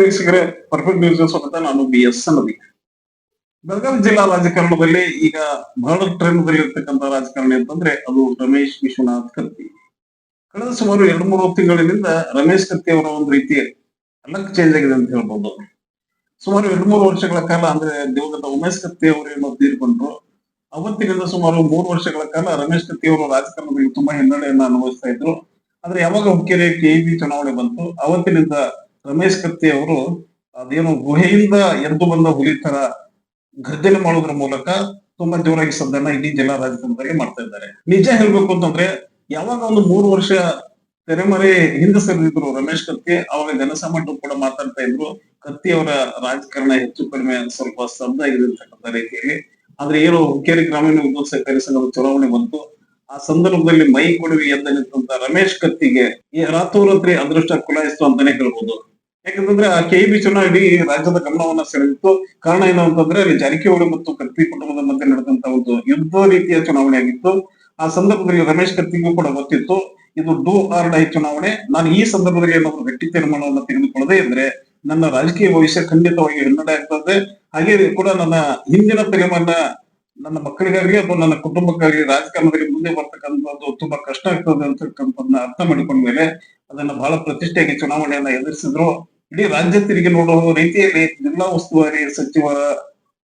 ವೀಕ್ಷಕರೇ perfect news ಸ್ವಾಗತ. ನಾನು ಬಿ ಎಸ್ ನದಿ ಬೆಳಗಾವಿ ಜಿಲ್ಲಾ ರಾಜಕಾರಣದಲ್ಲಿ ಈಗ ಬಹಳ ಟ್ರೆಂಡ್ ಇರ್ತಕ್ಕಂಥ ರಾಜಕಾರಣಿ ಅಂತಂದ್ರೆ ಅದು ರಮೇಶ್ ವಿಶ್ವನಾಥ್ ಕತ್ತಿ ಕಳೆದ ಸುಮಾರು ಎರಡು ಮೂರು ತಿಂಗಳಿನಿಂದ ರಮೇಶ್ ಕತ್ತಿ ಅವರ ಒಂದು ರೀತಿ ಲಕ್ ಚೇಂಜ್ ಆಗಿದೆ ಅಂತ ಹೇಳ್ಬೋದು. ಸುಮಾರು ಎರಡು ಮೂರು ವರ್ಷಗಳ ಕಾಲ ಅಂದ್ರೆ ದಿವಂಗತ ಉಮೇಶ್ ಕತ್ತಿ ಅವರು ಏನೋ ತೀರ್ಕೊಂಡ್ರು ಅವತ್ತಿನಿಂದ ಸುಮಾರು ಮೂರು ವರ್ಷಗಳ ಕಾಲ ರಮೇಶ್ ಕತ್ತಿ ಅವರು ರಾಜಕಾರಣದಲ್ಲಿ ತುಂಬಾ ಹಿನ್ನಡೆಯನ್ನ ಅನುಭವಿಸ್ತಾ ಇದ್ರು. ಆದ್ರೆ ಯಾವಾಗ ಹುಕ್ಕೇರಿ ಕೆಇಬಿ ಚುನಾವಣೆ ಬಂತು, ಅವತ್ತಿನಿಂದ ರಮೇಶ್ ಕತ್ತಿ ಅವರು ಅದೇನು ಗುಹೆಯಿಂದ ಎದ್ದು ಬಂದ ಹುಲಿ ತರ ಗರ್ಜನೆ ಮಾಡೋದ್ರ ಮೂಲಕ ತುಂಬಾ ಜೋರಾಗಿ ಸದ್ದನ್ನ ಇಡೀ ಜಿಲ್ಲಾ ರಾಜಕಾರಣದಲ್ಲಿ ಮಾಡ್ತಾ ಇದ್ದಾರೆ. ನಿಜ ಹೇಳ್ಬೇಕು ಅಂತಂದ್ರೆ ಯಾವಾಗ ಒಂದು ಮೂರು ವರ್ಷ ತೆರೆಮರೆ ಹಿಂದೆ ಸರಿದಿದ್ರು ರಮೇಶ್ ಕತ್ತಿ, ಅವಾಗ ಜನಸಾಮಾನ್ಯರು ಕೂಡ ಮಾತಾಡ್ತಾ ಇದ್ರು, ಕತ್ತಿ ಅವರ ರಾಜಕಾರಣ ಹೆಚ್ಚು ಕಡಿಮೆ ಸ್ವಲ್ಪ ಸ್ತಬ್ಧ ಅಂತಕ್ಕಂಥ ರೀತಿಯಲ್ಲಿ. ಆದ್ರೆ ಏನು ಹುಕ್ಕೇರಿ ಗ್ರಾಮೀಣ ವಿದ್ಯುತ್ ಸಹಕಾರಿ ಸಂಘದ ಚುನಾವಣೆ ಬಂತು. ಆ ಸಂದರ್ಭದಲ್ಲಿ ಮೈ ಕೊಡುವಿ ಎದ್ದ ನಿಂತ ರಮೇಶ್ ಕತ್ತಿಗೆ ಈ ರಾತ್ರೋರಾತ್ರಿ ಅದೃಷ್ಟ ಕುಲಾಯಿಸ್ತು ಅಂತಾನೆ ಹೇಳ್ಬೋದು. ಯಾಕಂತಂದ್ರೆ ಆ ಬಿ ಚುನಾವಣೆ ಇಡೀ ರಾಜ್ಯದ ಗಮನವನ್ನ ಸೆಳೆದಿತ್ತು. ಕಾರಣ ಏನು ಅಂತಂದ್ರೆ ಅಲ್ಲಿ ಜಾರಕಿಹೊಳಿ ಮತ್ತು ಕತ್ತಿ ಕುಟುಂಬದ ಮಧ್ಯೆ ನಡೆದಂತ ಒಂದು ಯುದ್ಧ ರೀತಿಯ ಚುನಾವಣೆ ಆಗಿತ್ತು. ಆ ಸಂದರ್ಭದಲ್ಲಿ ರಮೇಶ್ ಕತ್ತಿಗೂ ಕೂಡ ಗೊತ್ತಿತ್ತು. ಇದು ಡೂ ಆರ್ ಡೈ ಚುನಾವಣೆ. ನಾನು ಈ ಸಂದರ್ಭದಲ್ಲಿ ಏನಾದ್ರು ಗಟ್ಟಿ ತೀರ್ಮಾನವನ್ನು ತೆಗೆದುಕೊಳ್ಳದೆ ಇದ್ರೆ ನನ್ನ ರಾಜಕೀಯ ಭವಿಷ್ಯ ಖಂಡಿತವಾಗಿ ಹಿನ್ನಡೆ ಆಗ್ತದೆ ಹಾಗೆ ಕೂಡ ನನ್ನ ಹಿಂದಿನ ತಲೆಮಾರಿನ ನನ್ನ ಮಕ್ಕಳಿಗಾಗಲಿ ಅಥವಾ ನನ್ನ ಕುಟುಂಬಕ್ಕಾಗಿ ರಾಜಕಾರಣದಲ್ಲಿ ಮುಂದೆ ಬರ್ತಕ್ಕಂಥದ್ದು ತುಂಬಾ ಕಷ್ಟ ಆಗ್ತದೆ ಅಂತಕ್ಕಂಥದ್ದನ್ನ ಅರ್ಥ ಮಾಡಿಕೊಂಡ ಮೇಲೆ ಅದನ್ನ ಬಹಳ ಪ್ರತಿಷ್ಠೆಗೆ ಚುನಾವಣೆಯನ್ನ ಎದುರಿಸಿದ್ರು. ಇಡೀ ರಾಜ್ಯ ತಿರುಗಿ ನೋಡುವ ರೀತಿಯಲ್ಲಿ ಜಿಲ್ಲಾ ಉಸ್ತುವಾರಿ ಸಚಿವರ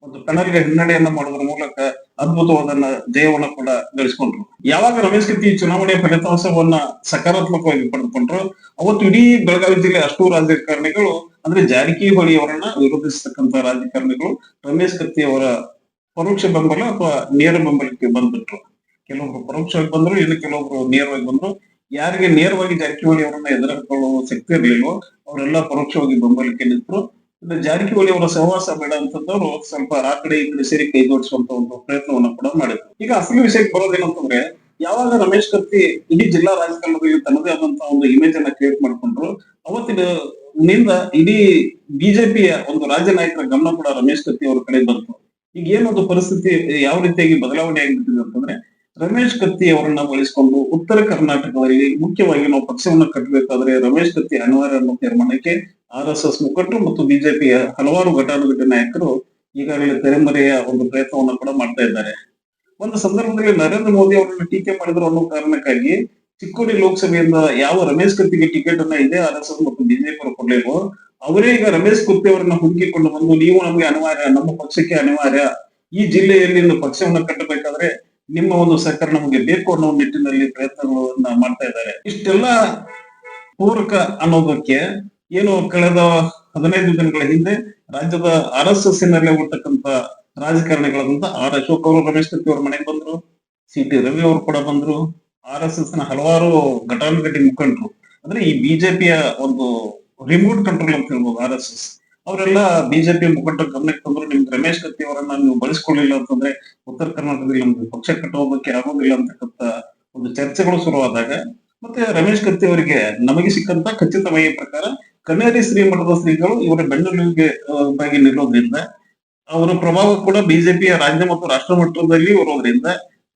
ಒಂದು ಕಣರಿಗೆ ಹಿನ್ನಡೆಯನ್ನ ಮಾಡುವುದರ ಮೂಲಕ ಅದ್ಭುತವಾದನ್ನ ಜಯವನ್ನ ಕೂಡ ಗಳಿಸಿಕೊಂಡ್ರು. ಯಾವಾಗ ರಮೇಶ್ ಕತ್ತಿ ಚುನಾವಣೆಯ ಫಲಿತಾಂಶವನ್ನ ಸಕಾರಾತ್ಮಕವಾಗಿ ಪಡೆದುಕೊಂಡ್ರು, ಅವತ್ತು ಇಡೀ ಬೆಳಗಾವಿ ಜಿಲ್ಲೆ ಅಷ್ಟು ರಾಜಕಾರಣಿಗಳು, ಅಂದ್ರೆ ಜಾರಕಿಹೊಳಿ ಅವರನ್ನ ವಿರೋಧಿಸತಕ್ಕಂತ ರಾಜಕಾರಣಿಗಳು, ರಮೇಶ್ ಕತ್ತಿ ಅವರ ಪರೋಕ್ಷ ಬೆಂಬಲ ಅಥವಾ ನೇರ ಬೆಂಬಲಕ್ಕೆ ಬಂದ್ಬಿಟ್ರು. ಕೆಲವೊಬ್ರು ಪರೋಕ್ಷವಾಗಿ ಬಂದ್ರು, ಇನ್ನು ಕೆಲವೊಬ್ರು ನೇರವಾಗಿ ಬಂದ್ರು. ಯಾರಿಗೆ ನೇರವಾಗಿ ಜಾರಕಿಹೊಳಿ ಅವರನ್ನ ಎದುರಿಕೊಳ್ಳುವ ಶಕ್ತಿ ಇರಲಿಲ್ವೋ, ಅವರೆಲ್ಲ ಪರೋಕ್ಷವಾಗಿ ಬೆಂಬಲಕ್ಕೆ ನಿಂತರು. ಇನ್ನು ಜಾರಕಿಹೊಳಿ ಅವರ ಸಹವಾಸ ಬೇಡ ಅಂತಂದವರು ಸ್ವಲ್ಪ ಆ ಕಡೆ ಈ ಕಡೆ ಸೇರಿ ಕೈ ಜೋಡಿಸುವಂತ ಒಂದು ಪ್ರಯತ್ನವನ್ನ ಕೂಡ ಮಾಡಿದ್ರು. ಈಗ ಅಸಲಿ ವಿಷಯಕ್ಕೆ ಬರೋದೇನಂತಂದ್ರೆ, ಯಾವಾಗ ರಮೇಶ್ ಕತ್ತಿ ಇಡೀ ಜಿಲ್ಲಾ ರಾಜಕಾರಣದಲ್ಲಿ ತನ್ನದೇ ಆದಂತಹ ಒಂದು ಇಮೇಜ್ ಅನ್ನ ಕ್ರಿಯೇಟ್ ಮಾಡ್ಕೊಂಡ್ರು, ಅವತ್ತಿನ ನಿಂದ ಇಡೀ ಬಿಜೆಪಿಯ ಒಂದು ರಾಜ್ಯ ನಾಯಕರ ಗಮನ ಕೂಡ ರಮೇಶ್ ಕತ್ತಿ ಅವರ ಕಡೆ ಬಂತು. ಈಗ ಏನೊಂದು ಪರಿಸ್ಥಿತಿ ಯಾವ ರೀತಿಯಾಗಿ ಬದಲಾವಣೆ ಆಗಿಬಿಟ್ಟಿದೆ ಅಂತಂದ್ರೆ ರಮೇಶ್ ಕತ್ತಿ ಅವರನ್ನ ಬಳಸಿಕೊಂಡು ಉತ್ತರ ಕರ್ನಾಟಕದಲ್ಲಿ ಮುಖ್ಯವಾಗಿ ನಾವು ಪಕ್ಷವನ್ನು ಕಟ್ಟಬೇಕಾದ್ರೆ ರಮೇಶ್ ಕತ್ತಿ ಅನಿವಾರ್ಯ ಅನ್ನೋ ತೀರ್ಮಾನಕ್ಕೆ ಆರ್ ಎಸ್ ಎಸ್ ಮುಖಂಡರು ಮತ್ತು ಬಿಜೆಪಿಯ ಹಲವಾರು ಘಟಾನುಘಟ ನಾಯಕರು ಈಗಾಗಲೇ ತೆರೆಮರೆಯ ಒಂದು ಪ್ರಯತ್ನವನ್ನು ಕೂಡ ಮಾಡ್ತಾ ಇದ್ದಾರೆ. ಒಂದು ಸಂದರ್ಭದಲ್ಲಿ ನರೇಂದ್ರ ಮೋದಿ ಅವರನ್ನು ಟೀಕೆ ಮಾಡಿದ್ರು ಅನ್ನೋ ಕಾರಣಕ್ಕಾಗಿ ಚಿಕ್ಕೋಡಿ ಲೋಕಸಭೆಯಿಂದ ಯಾವ ರಮೇಶ್ ಕತ್ತಿಗೆ ಟಿಕೆಟ್ ಅನ್ನ ಇದೆ ಆರ್ ಎಸ್ ಎಸ್ ಮತ್ತು ಬಿಜೆಪಿ ಅವರು ಕೊಡ್ಲಿಲ್ವೋ ಅವರೇ ಈಗ ರಮೇಶ್ ಕುತ್ತಿ ಅವರನ್ನ ಹುಡುಕಿಕೊಂಡು ಬಂದು, ನೀವು ನಮಗೆ ಅನಿವಾರ್ಯ, ನಮ್ಮ ಪಕ್ಷಕ್ಕೆ ಅನಿವಾರ್ಯ, ಈ ಜಿಲ್ಲೆಯಲ್ಲಿ ಪಕ್ಷವನ್ನು ಪಕ್ಷವನ್ನ ಕಟ್ಟಬೇಕಾದ್ರೆ ನಿಮ್ಮ ಒಂದು ಸರ್ಕಾರ ನಮಗೆ ಬೇಕು ಅನ್ನೋ ನಿಟ್ಟಿನಲ್ಲಿ ಪ್ರಯತ್ನಗಳನ್ನ ಮಾಡ್ತಾ ಇದ್ದಾರೆ. ಇಷ್ಟೆಲ್ಲ ಪೂರಕ ಅನ್ನೋದಕ್ಕೆ ಏನು ಕಳೆದ ಹದಿನೈದು ದಿನಗಳ ಹಿಂದೆ ರಾಜ್ಯದ ಆರ್ ಎಸ್ ಎಸ್ ನಲ್ಲೇ ಹುಟ್ಟಕ್ಕಂತ ರಾಜಕಾರಣಿಗಳಾದಂತ ಆರ್ ಅಶೋಕ್ ಅವರು, ರಮೇಶ್ ಕತ್ತಿ ಅವ್ರ ಮನೆಗೆ ಬಂದ್ರು, ಸಿ ಟಿ ರವಿ ಅವರು ಕೂಡ ಬಂದ್ರು, ಆರ್ ಎಸ್ ಎಸ್ನ ಹಲವಾರು ಘಟಾನುಘಟಿ ಮುಖಂಡರು. ಅಂದ್ರೆ ಈ ಬಿಜೆಪಿಯ ಒಂದು ರಿಮೋಟ್ ಕಂಟ್ರೋಲ್ ಅಂತ ಹೇಳ್ಬೋದು ಆರ್ ಎಸ್ ಎಸ್. ಅವರೆಲ್ಲ ಬಿಜೆಪಿ ಮುಖಂಡ ಗಮನಕ್ಕೆ ತಂದ್ರು ನಿಮ್ಗೆ ರಮೇಶ್ ಕತ್ತಿ ಅವರನ್ನ ನೀವು ಬಳಸ್ಕೊಳ್ಳಿಲ್ಲ ಅಂತಂದ್ರೆ ಉತ್ತರ ಕರ್ನಾಟಕದಲ್ಲಿ ನಮ್ಗೆ ಪಕ್ಷ ಕಟ್ಟೋದಕ್ಕೆ ಆಗೋದಿಲ್ಲ ಅಂತಕ್ಕಂತ ಒಂದು ಚರ್ಚೆಗಳು ಶುರುವಾದಾಗ, ಮತ್ತೆ ರಮೇಶ್ ಕತ್ತಿ ಅವರಿಗೆ ನಮಗೆ ಸಿಕ್ಕಂತ ಖಚಿತ ಮಾಹಿತಿ ಪ್ರಕಾರ ಕನ್ನೇರಿ ಶ್ರೀ ಮಠದ ಶ್ರೀಗಳು ಇವರ ಬೆಂಗಳೂರಿಗೆ ಬಾಗಿ ನಿಲ್ಲೋದ್ರಿಂದ, ಅವರ ಪ್ರಭಾವ ಕೂಡ ಬಿಜೆಪಿಯ ರಾಜ್ಯ ಮತ್ತು ರಾಷ್ಟ್ರ ಮಟ್ಟದಲ್ಲಿ ಇರೋದ್ರಿಂದ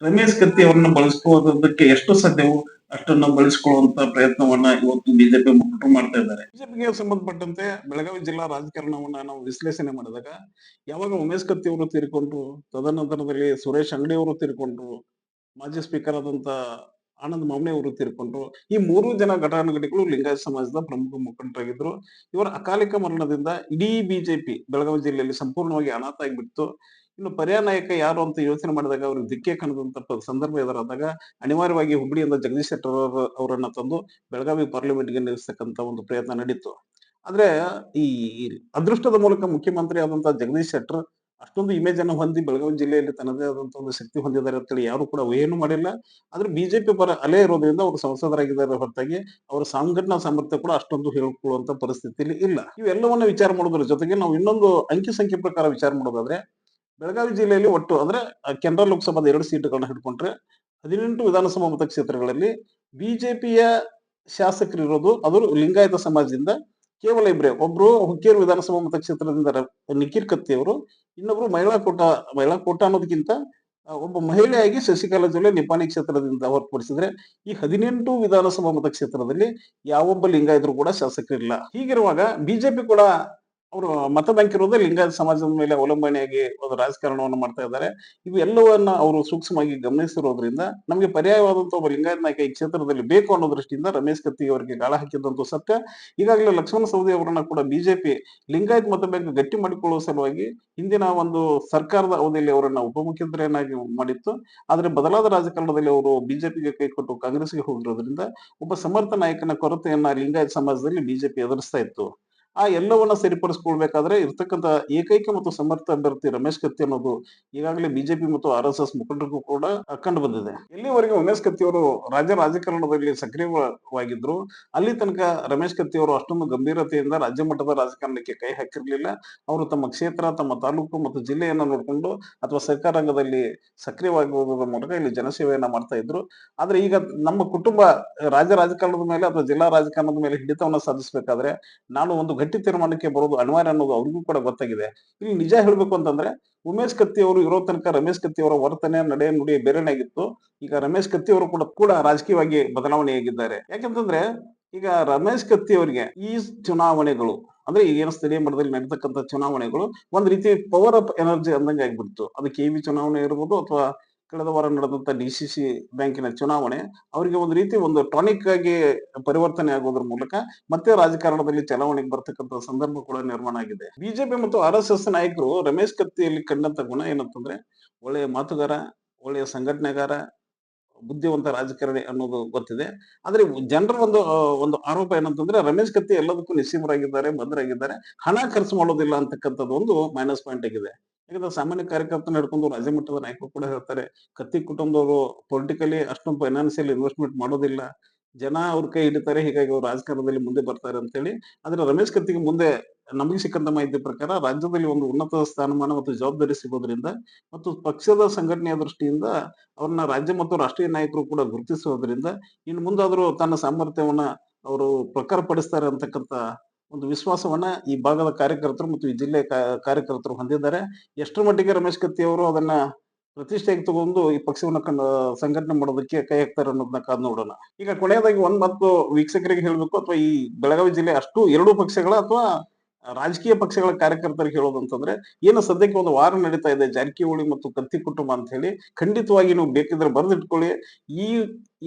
ರಮೇಶ್ ಕತ್ತಿ ಅವರನ್ನ ಬಳಸ್ಕೋದಕ್ಕೆ ಎಷ್ಟು ಸಾಧ್ಯವೋ ಅಷ್ಟನ್ನ ಬಳಸಿಕೊಳ್ಳುವಂತ ಪ್ರಯತ್ನವನ್ನ ಇವತ್ತು ಬಿಜೆಪಿ ಮುಖಂಡರು ಮಾಡ್ತಾ ಇದ್ದಾರೆ. ಬಿಜೆಪಿಗೆ ಸಂಬಂಧಪಟ್ಟಂತೆ ಬೆಳಗಾವಿ ಜಿಲ್ಲಾ ರಾಜಕಾರಣವನ್ನ ನಾವು ವಿಶ್ಲೇಷಣೆ ಮಾಡಿದಾಗ ಯಾವಾಗ ಉಮೇಶ್ ಕತ್ತಿ ಅವರು ತೀರ್ಕೊಂಡ್ರು, ತದನಂತರದಲ್ಲಿ ಸುರೇಶ್ ಅಂಗಡಿ ಅವರು ತೀರ್ಕೊಂಡ್ರು, ಮಾಜಿ ಸ್ಪೀಕರ್ ಆದಂತ ಆನಂದ್ ಮಾಮನೆ ಅವರು ತೀರ್ಕೊಂಡ್ರು, ಈ ಮೂರು ಜನ ಘಟಾನುಘಟಿಗಳು ಲಿಂಗಾಯತ ಸಮಾಜದ ಪ್ರಮುಖ ಮುಖಂಡರಾಗಿದ್ರು. ಇವರ ಅಕಾಲಿಕ ಮರಣದಿಂದ ಇಡೀ ಬಿಜೆಪಿ ಬೆಳಗಾವಿ ಜಿಲ್ಲೆಯಲ್ಲಿ ಸಂಪೂರ್ಣವಾಗಿ ಅನಾಥ ಆಗಿಬಿಟ್ಟು ಇನ್ನು ಪರ್ಯಾಯ ನಾಯಕ ಯಾರು ಅಂತ ಯೋಚನೆ ಮಾಡಿದಾಗ ಅವ್ರಿಗೆ ದಿಕ್ಕೆ ಕಾಣದಂತ ಸಂದರ್ಭ ಎದುರಾದಾಗ ಅನಿವಾರ್ಯವಾಗಿ ಹುಬ್ಬಳ್ಳಿಯಿಂದ ಜಗದೀಶ್ ಶೆಟ್ಟರ್ ಅವರ- ಅವರನ್ನ ತಂದು ಬೆಳಗಾವಿ ಪಾರ್ಲಿಮೆಂಟ್ಗೆ ನಿಲ್ಲಿಸತಕ್ಕಂತ ಒಂದು ಪ್ರಯತ್ನ ನಡೀತು. ಆದ್ರೆ ಈ ಈ ಅದೃಷ್ಟದ ಮೂಲಕ ಮುಖ್ಯಮಂತ್ರಿ ಆದಂತ ಜಗದೀಶ್ ಶೆಟ್ಟರ್ ಅಷ್ಟೊಂದು ಇಮೇಜ್ ಅನ್ನು ಹೊಂದಿ ಬೆಳಗಾವಿ ಜಿಲ್ಲೆಯಲ್ಲಿ ತನ್ನದೇ ಆದಂತ ಒಂದು ಶಕ್ತಿ ಹೊಂದಿದ್ದಾರೆ ಅಂತೇಳಿ ಯಾರು ಕೂಡ ಏನು ಮಾಡಿಲ್ಲ. ಆದ್ರೆ ಬಿಜೆಪಿ ಪರ ಅಲೆ ಇರೋದ್ರಿಂದ ಅವರು ಸಂಸದರಾಗಿದ್ದಾರೆ ಹೊರತಾಗಿ ಅವರ ಸಂಘಟನಾ ಸಾಮರ್ಥ್ಯ ಕೂಡ ಅಷ್ಟೊಂದು ಹೇಳ್ಕೊಳ್ಳುವಂತ ಪರಿಸ್ಥಿತಿಯಲ್ಲಿ ಇಲ್ಲ. ಇವೆಲ್ಲವನ್ನ ವಿಚಾರ ಮಾಡೋದ್ರ ಜೊತೆಗೆ ನಾವು ಇನ್ನೊಂದು ಅಂಕಿ ಸಂಖ್ಯೆ ಪ್ರಕಾರ ವಿಚಾರ ಮಾಡೋದಾದ್ರೆ ಬೆಳಗಾವಿ ಜಿಲ್ಲೆಯಲ್ಲಿ ಒಟ್ಟು ಅಂದ್ರೆ ಕೆನರಾ ಲೋಕಸಭಾದ ಎರಡು ಸೀಟುಗಳನ್ನ ಹಿಡ್ಕೊಂಡ್ರೆ, ಹದಿನೆಂಟು ವಿಧಾನಸಭಾ ಮತಕ್ಷೇತ್ರಗಳಲ್ಲಿ ಬಿಜೆಪಿಯ ಶಾಸಕರು ಇರೋದು ಅದರ ಲಿಂಗಾಯತ ಸಮಾಜದಿಂದ ಕೇವಲ ಇಬ್ಬರೇ ಒಬ್ರು ಹುಕ್ಕೇರು ವಿಧಾನಸಭಾ ಮತಕ್ಷೇತ್ರದಿಂದ ನಿಖಿರ್ ಕತ್ತಿ ಅವರು, ಇನ್ನೊಬ್ರು ಮಹಿಳಾ ಕೋಟ ಮಹಿಳಾ ಕೋಟ ಅನ್ನೋದಕ್ಕಿಂತ ಒಬ್ಬ ಮಹಿಳೆಯಾಗಿ ಶಶಿಕಲಾ ಜೊಲ್ಲೆ ನಿಪಾಣಿ ಕ್ಷೇತ್ರದಿಂದ ಹೊರತುಪಡಿಸಿದ್ರೆ ಈ ಹದಿನೆಂಟು ವಿಧಾನಸಭಾ ಮತಕ್ಷೇತ್ರದಲ್ಲಿ ಯಾವೊಬ್ಬ ಲಿಂಗಾಯತರು ಕೂಡ ಶಾಸಕರಿಲ್ಲ. ಹೀಗಿರುವಾಗ ಬಿಜೆಪಿ ಕೂಡ ಅವರು ಮತ ಬ್ಯಾಂಕ್ ಇರೋದೇ ಲಿಂಗಾಯತ ಸಮಾಜದ ಮೇಲೆ ಅವಲಂಬನೆಯಾಗಿ ಒಂದು ರಾಜಕಾರಣವನ್ನು ಮಾಡ್ತಾ ಇದ್ದಾರೆ. ಇವೆಲ್ಲವನ್ನ ಅವರು ಸೂಕ್ಷ್ಮವಾಗಿ ಗಮನಿಸಿರೋದ್ರಿಂದ ನಮಗೆ ಪರ್ಯಾಯವಾದಂತಹ ಒಬ್ಬ ಲಿಂಗಾಯತ ನಾಯಕ ಈ ಕ್ಷೇತ್ರದಲ್ಲಿ ಬೇಕು ಅನ್ನೋ ದೃಷ್ಟಿಯಿಂದ ರಮೇಶ್ ಕತ್ತಿ ಅವರಿಗೆ ಗಾಳ ಹಾಕಿದಂತೂ ಸತ್ಯ. ಈಗಾಗಲೇ ಲಕ್ಷ್ಮಣ ಸವದಿ ಅವರನ್ನ ಕೂಡ ಬಿಜೆಪಿ ಲಿಂಗಾಯತ್ ಮತ ಬ್ಯಾಂಕ್ ಗಟ್ಟಿ ಮಾಡಿಕೊಳ್ಳುವ ಸಲುವಾಗಿ ಹಿಂದಿನ ಒಂದು ಸರ್ಕಾರದ ಅವಧಿಯಲ್ಲಿ ಅವರನ್ನ ಉಪಮುಖ್ಯಮಂತ್ರಿಯನ್ನಾಗಿ ಮಾಡಿತ್ತು. ಆದರೆ ಬದಲಾದ ರಾಜಕಾರಣದಲ್ಲಿ ಅವರು ಬಿಜೆಪಿಗೆ ಕೈ ಕೊಟ್ಟು ಕಾಂಗ್ರೆಸ್ಗೆ ಹೋಗಿರೋದ್ರಿಂದ ಒಬ್ಬ ಸಮರ್ಥ ನಾಯಕನ ಕೊರತೆಯನ್ನ ಲಿಂಗಾಯತ್ ಸಮಾಜದಲ್ಲಿ ಬಿಜೆಪಿ ಎದುರಿಸ್ತಾ ಇತ್ತು. ಆ ಎಲ್ಲವನ್ನ ಸರಿಪಡಿಸ್ಕೊಳ್ಬೇಕಾದ್ರೆ ಇರ್ತಕ್ಕಂತ ಏಕೈಕ ಮತ್ತು ಸಮರ್ಥ ಅಭ್ಯರ್ಥಿ ರಮೇಶ್ ಕತ್ತಿ ಅನ್ನೋದು ಈಗಾಗಲೇ ಬಿಜೆಪಿ ಮತ್ತು ಆರ್ ಎಸ್ ಎಸ್ ಮುಖಂಡರಿಗೂ ಕೂಡ ಕಂಡು ಬಂದಿದೆ. ಎಲ್ಲಿವರೆಗೆ ಉಮೇಶ್ ಕತ್ತಿ ಅವರು ರಾಜ್ಯ ರಾಜಕಾರಣದಲ್ಲಿ ಸಕ್ರಿಯವಾಗಿದ್ರು. ಅಲ್ಲಿ ತನಕ ರಮೇಶ್ ಕತ್ತಿ ಅವರು ಅಷ್ಟೊಂದು ಗಂಭೀರತೆಯಿಂದ ರಾಜ್ಯ ಮಟ್ಟದ ರಾಜಕಾರಣಕ್ಕೆ ಕೈ ಹಾಕಿರ್ಲಿಲ್ಲ. ಅವರು ತಮ್ಮ ಕ್ಷೇತ್ರ, ತಮ್ಮ ತಾಲೂಕು ಮತ್ತು ಜಿಲ್ಲೆಯನ್ನ ನೋಡಿಕೊಂಡು ಅಥವಾ ಸರ್ಕಾರಂಗದಲ್ಲಿ ಸಕ್ರಿಯವಾಗುವುದರ ಮೂಲಕ ಇಲ್ಲಿ ಜನಸೇವೆಯನ್ನ ಮಾಡ್ತಾ ಇದ್ರು. ಆದ್ರೆ ಈಗ ನಮ್ಮ ಕುಟುಂಬ ರಾಜ್ಯ ರಾಜಕಾರಣದ ಮೇಲೆ ಅಥವಾ ಜಿಲ್ಲಾ ರಾಜಕಾರಣದ ಮೇಲೆ ಹಿಡಿತವನ್ನ ಸಾಧಿಸಬೇಕಾದ್ರೆ ನಾನು ಒಂದು ಗಟ್ಟಿ ತೀರ್ಮಾನಕ್ಕೆ ಬರೋದು ಅನಿವಾರ್ಯ ಅನ್ನೋದು ಅವ್ರಿಗೂ ಕೂಡ ಗೊತ್ತಾಗಿದೆ. ಇಲ್ಲಿ ನಿಜ ಹೇಳ್ಬೇಕು ಅಂತಂದ್ರೆ, ಉಮೇಶ್ ಕತ್ತಿ ಅವರು ಇರೋ ತನಕ ರಮೇಶ್ ಕತ್ತಿ ಅವರ ವರ್ತನೆ, ನಡೆ, ನುಡಿ ಬೇರೆನೇ ಆಗಿತ್ತು. ಈಗ ರಮೇಶ್ ಕತ್ತಿ ಅವರು ಕೂಡ ಕೂಡ ರಾಜಕೀಯವಾಗಿ ಬದಲಾವಣೆಯಾಗಿದ್ದಾರೆ. ಯಾಕಂತಂದ್ರೆ, ಈಗ ರಮೇಶ್ ಕತ್ತಿ ಅವರಿಗೆ ಈ ಚುನಾವಣೆಗಳು, ಅಂದ್ರೆ ಈಗೇನು ಸ್ಥಳೀಯ ಮಟ್ಟದಲ್ಲಿ ನಡೀತಕ್ಕಂಥ ಚುನಾವಣೆಗಳು, ಒಂದ್ ರೀತಿ ಪವರ್ ಅಪ್ ಎನರ್ಜಿ ಅಂದಂಗೆ ಆಗ್ಬಿಡ್ತು. ಅದು ಕೆ ಚುನಾವಣೆ ಇರ್ಬೋದು ಅಥವಾ ಕಳೆದ ವಾರ ನಡೆದಂತ ಡಿ ಸಿ ಸಿ ಬ್ಯಾಂಕಿನ ಚುನಾವಣೆ, ಅವರಿಗೆ ಒಂದು ರೀತಿ ಒಂದು ಟಾನಿಕ್ ಆಗಿ ಪರಿವರ್ತನೆ ಆಗೋದ್ರ ಮೂಲಕ ಮತ್ತೆ ರಾಜಕಾರಣದಲ್ಲಿ ಚಲಾವಣೆಗೆ ಬರ್ತಕ್ಕಂತ ಸಂದರ್ಭ ಕೂಡ ನಿರ್ಮಾಣ ಆಗಿದೆ. ಬಿಜೆಪಿ ಮತ್ತು ಆರ್ ಎಸ್ ಎಸ್ ನಾಯಕರು ರಮೇಶ್ ಕತ್ತಿಯಲ್ಲಿ ಕಂಡಂತ ಗುಣ ಏನಂತಂದ್ರೆ, ಒಳ್ಳೆಯ ಮಾತುಗಾರ, ಒಳ್ಳೆಯ ಸಂಘಟನೆಗಾರ, ಬುದ್ಧಿವಂತ ರಾಜಕಾರಣಿ ಅನ್ನೋದು ಗೊತ್ತಿದೆ. ಆದ್ರೆ ಜನರ ಒಂದು ಒಂದು ಆರೋಪ ಏನಂತಂದ್ರೆ, ರಮೇಶ್ ಕತ್ತಿ ಎಲ್ಲದಕ್ಕೂ ನಿಸ್ಸೀಮರಾಗಿದ್ದಾರೆ ಬದ್ರಾಗಿದ್ದಾರೆ ಹಣ ಖರ್ಚು ಮಾಡೋದಿಲ್ಲ ಅಂತಕ್ಕಂಥದ್ದು ಒಂದು ಮೈನಸ್ ಪಾಯಿಂಟ್ ಆಗಿದೆ. ಯಾಕಂದ್ರೆ ಸಾಮಾನ್ಯ ಕಾರ್ಯಕರ್ತನ ಹಿಡ್ಕೊಂಡು ರಾಜ್ಯ ಮಟ್ಟದ ನಾಯಕರು ಕೂಡ ಹೇಳ್ತಾರೆ, ಕತ್ತಿ ಕುಟುಂಬದವರು ಪೊಲಿಟಿಕಲಿ ಅಷ್ಟೊಂದು ಫೈನಾನ್ಸಿಯಲ್ ಇನ್ವೆಸ್ಟ್ಮೆಂಟ್ ಮಾಡೋದಿಲ್ಲ. ಜನ ಅವ್ರ ಕೈ ಹಿಡಿತಾರೆ, ಹೀಗಾಗಿ ಅವ್ರು ರಾಜಕಾರಣದಲ್ಲಿ ಮುಂದೆ ಬರ್ತಾರೆ ಅಂತೇಳಿ. ಆದ್ರೆ ರಮೇಶ್ ಕತ್ತಿಗೆ ಮುಂದೆ ನಮಗೆ ಸಿಕ್ಕಂತ ಮಾಹಿತಿ ಪ್ರಕಾರ ರಾಜ್ಯದಲ್ಲಿ ಒಂದು ಉನ್ನತ ಸ್ಥಾನಮಾನ ಮತ್ತು ಜವಾಬ್ದಾರಿ ಸಿಗೋದ್ರಿಂದ ಮತ್ತು ಪಕ್ಷದ ಸಂಘಟನೆಯ ದೃಷ್ಟಿಯಿಂದ ಅವ್ರನ್ನ ರಾಜ್ಯ ಮತ್ತು ರಾಷ್ಟ್ರೀಯ ನಾಯಕರು ಕೂಡ ಗುರುತಿಸೋದ್ರಿಂದ ಇನ್ನು ಮುಂದಾದ್ರೂ ತನ್ನ ಸಾಮರ್ಥ್ಯವನ್ನ ಅವರು ಪ್ರಖರಪಡಿಸ್ತಾರೆ ಅಂತಕ್ಕಂಥ ಒಂದು ವಿಶ್ವಾಸವನ್ನ ಈ ಭಾಗದ ಕಾರ್ಯಕರ್ತರು ಮತ್ತು ಈ ಜಿಲ್ಲೆ ಕಾರ್ಯಕರ್ತರು ಹೊಂದಿದ್ದಾರೆ. ಎಷ್ಟರ ಮಟ್ಟಿಗೆ ರಮೇಶ್ ಕತ್ತಿ ಅವರು ಅದನ್ನ ಪ್ರತಿಷ್ಠೆಗೆ ತಗೊಂಡು ಈ ಪಕ್ಷವನ್ನ ಕಂಡು, ಸಂಘಟನೆ ಮಾಡೋದಕ್ಕೆ ಕೈ ಹಾಕ್ತಾರೆ ಅನ್ನೋದನ್ನ ಕಾದ್ ನೋಡೋಣ. ಈಗ ಕೊನೆಯದಾಗಿ ಒಂದ್ ಮತ್ತು ವೀಕ್ಷಕರಿಗೆ ಹೇಳಬೇಕು, ಅಥವಾ ಈ ಬೆಳಗಾವಿ ಜಿಲ್ಲೆ ಅಷ್ಟು ಎರಡು ಪಕ್ಷಗಳ ಅಥವಾ ರಾಜಕೀಯ ಪಕ್ಷಗಳ ಕಾರ್ಯಕರ್ತರಿಗೆ ಹೇಳೋದು ಅಂತಂದ್ರೆ, ಏನು ಸದ್ಯಕ್ಕೆ ಒಂದು ವಾರ ನಡೀತಾ ಇದೆ, ಜಾರಕಿಹೊಳಿ ಮತ್ತು ಕತ್ತಿ ಕುಟುಂಬ ಅಂತ ಹೇಳಿ, ಖಂಡಿತವಾಗಿ ನೀವು ಬೇಕಿದ್ರೆ ಬರೆದಿಟ್ಕೊಳ್ಳಿ. ಈ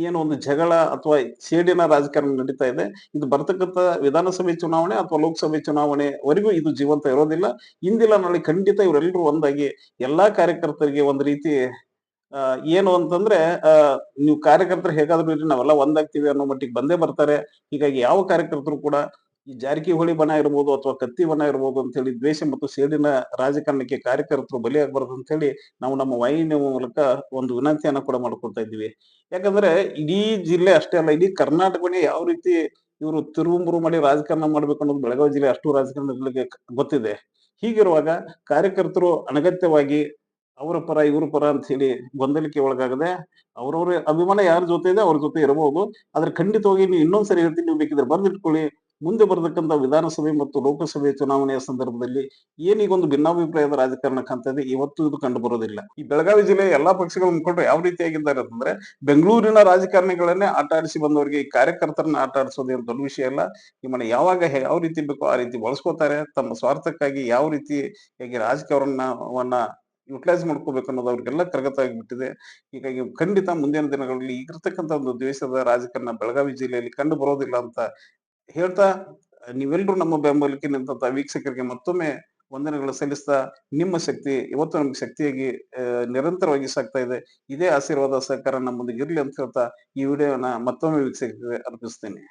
ಏನು ಒಂದು ಜಗಳ ಅಥವಾ ಸೇಡಿನ ರಾಜಕಾರಣ ನಡೀತಾ ಇದೆ, ಇದು ಬರ್ತಕ್ಕಂಥ ವಿಧಾನಸಭೆ ಚುನಾವಣೆ ಅಥವಾ ಲೋಕಸಭೆ ಚುನಾವಣೆವರೆಗೂ ಇದು ಜೀವಂತ ಇರೋದಿಲ್ಲ. ಇಂದಿಲ್ಲ ನಾಳೆ ಖಂಡಿತ ಇವರೆಲ್ಲರೂ ಒಂದಾಗಿ ಎಲ್ಲಾ ಕಾರ್ಯಕರ್ತರಿಗೆ ಒಂದು ರೀತಿ ಏನು ಅಂತಂದ್ರೆ ನೀವು ಕಾರ್ಯಕರ್ತರು ಹೇಗಾದ್ರೂ ನಾವೆಲ್ಲ ಒಂದಾಗ್ತೀವಿ ಅನ್ನೋ ಮಟ್ಟಿಗೆ ಬಂದೇ ಬರ್ತಾರೆ. ಹೀಗಾಗಿ ಯಾವ ಕಾರ್ಯಕರ್ತರು ಕೂಡ ಈ ಜಾರಕಿಹೊಳಿ ಬನ ಇರ್ಬೋದು ಅಥವಾ ಕತ್ತಿ ಬನ ಇರ್ಬೋದು ಅಂತ ಹೇಳಿ ದ್ವೇಷ ಮತ್ತು ಸೇಡಿನ ರಾಜಕಾರಣಕ್ಕೆ ಕಾರ್ಯಕರ್ತರು ಬಲಿಯಾಗಬಾರ್ದು ಅಂತ ಹೇಳಿ ನಾವು ನಮ್ಮ ವಾಹಿನಿಯ ಮೂಲಕ ಒಂದು ವಿನಂತಿಯನ್ನ ಕೂಡ ಮಾಡ್ಕೊಳ್ತಾ ಇದ್ದೀವಿ. ಯಾಕಂದ್ರೆ ಇಡೀ ಜಿಲ್ಲೆ ಅಷ್ಟೇ ಅಲ್ಲ, ಇಡೀ ಕರ್ನಾಟಕನೇ ಯಾವ ರೀತಿ ಇವರು ತಿರುವುಮುರು ಮಾಡಿ ರಾಜಕಾರಣ ಮಾಡ್ಬೇಕು ಅನ್ನೋದು ಬೆಳಗಾವಿ ಜಿಲ್ಲೆ ಅಷ್ಟು ರಾಜಕಾರಣಗಳಿಗೆ ಗೊತ್ತಿದೆ. ಹೀಗಿರುವಾಗ ಕಾರ್ಯಕರ್ತರು ಅನಗತ್ಯವಾಗಿ ಅವರ ಪರ, ಇವ್ರ ಪರ ಅಂತ ಹೇಳಿ ಗೊಂದಲಕ್ಕೆ ಒಳಗಾಗದೆ ಅವ್ರವ್ರ ಅಭಿಮಾನ ಯಾರ ಜೊತೆ ಇದೆ ಅವ್ರ ಜೊತೆ ಇರಬಹುದು. ಆದ್ರೆ ಖಂಡಿತವಾಗಿ ನೀವು ಇನ್ನೊಂದ್ಸರಿ ಹೇಳ್ತೀನಿ, ನೀವು ಬೇಕಿದ್ರೆ ಬರ್ದಿಟ್ಕೊಳ್ಳಿ. ಮುಂದೆ ಬರತಕ್ಕಂಥ ವಿಧಾನಸಭೆ ಮತ್ತು ಲೋಕಸಭೆ ಚುನಾವಣೆಯ ಸಂದರ್ಭದಲ್ಲಿ ಏನೀಗೊಂದು ಭಿನ್ನಾಭಿಪ್ರಾಯದ ರಾಜಕಾರಣ ಕಾಣ್ತದೆ. ಇದೆ ಇವತ್ತು ಇದು ಕಂಡು ಬರೋದಿಲ್ಲ ಈ ಬೆಳಗಾವಿ ಜಿಲ್ಲೆಯ ಎಲ್ಲಾ ಪಕ್ಷಗಳ ಮುಖಂಡರು ಯಾವ ರೀತಿಯಾಗಿದ್ದಾರೆ ಅಂತಂದ್ರೆ ಬೆಂಗಳೂರಿನ ರಾಜಕಾರಣಿಗಳನ್ನೇ ಆಟ ಆಡಿಸಿ ಬಂದವರಿಗೆ ಈ ಕಾರ್ಯಕರ್ತರನ್ನ ಆಟ ಆಡಿಸೋದು ಏನು ದೊಡ್ಡ ವಿಷಯ ಅಲ್ಲ. ನಿಮ್ಮನ್ನ ಯಾವಾಗ ಯಾವ ರೀತಿ ಬೇಕೋ ಆ ರೀತಿ ಬಳಸ್ಕೋತಾರೆ. ತಮ್ಮ ಸ್ವಾರ್ಥಕ್ಕಾಗಿ ಯಾವ ರೀತಿಯಾಗಿ ರಾಜಕಾರಣವನ್ನ ಯುಟಿಲೈಸ್ ಮಾಡ್ಕೋಬೇಕು ಅನ್ನೋದು ಅವ್ರಿಗೆಲ್ಲ ಕರಗತ ಆಗಿಬಿಟ್ಟಿದೆ ಹೀಗಾಗಿ ಖಂಡಿತ ಮುಂದಿನ ದಿನಗಳಲ್ಲಿ ಈಗಿರ್ತಕ್ಕಂಥ ಒಂದು ದ್ವೇಷದ ರಾಜಕಾರಣ ಬೆಳಗಾವಿ ಜಿಲ್ಲೆಯಲ್ಲಿ ಕಂಡು ಬರೋದಿಲ್ಲ ಅಂತ ಹೇಳ್ತಾ ನೀವೆಲ್ಲರೂ ನಮ್ಮ ಬೆಂಬಲಕ್ಕೆ ನಿಂತ ವೀಕ್ಷಕರಿಗೆ ಮತ್ತೊಮ್ಮೆ ವಂದನೆಗಳು ಸಲ್ಲಿಸ್ತಾ, ನಿಮ್ಮ ಶಕ್ತಿ ಇವತ್ತು ನಮ್ಗೆ ಶಕ್ತಿಯಾಗಿ ನಿರಂತರವಾಗಿ ಸಾಗ್ತಾ ಇದೆ. ಇದೇ ಆಶೀರ್ವಾದ ಸಹಕಾರ ನಮ್ಮೊಂದಿಗೆ ಇರ್ಲಿ ಅಂತ ಹೇಳ್ತಾ ಈ ವಿಡಿಯೋನ ಮತ್ತೊಮ್ಮೆ ವೀಕ್ಷಕರಿಗೆ ಅರ್ಪಿಸ್ತೇನೆ.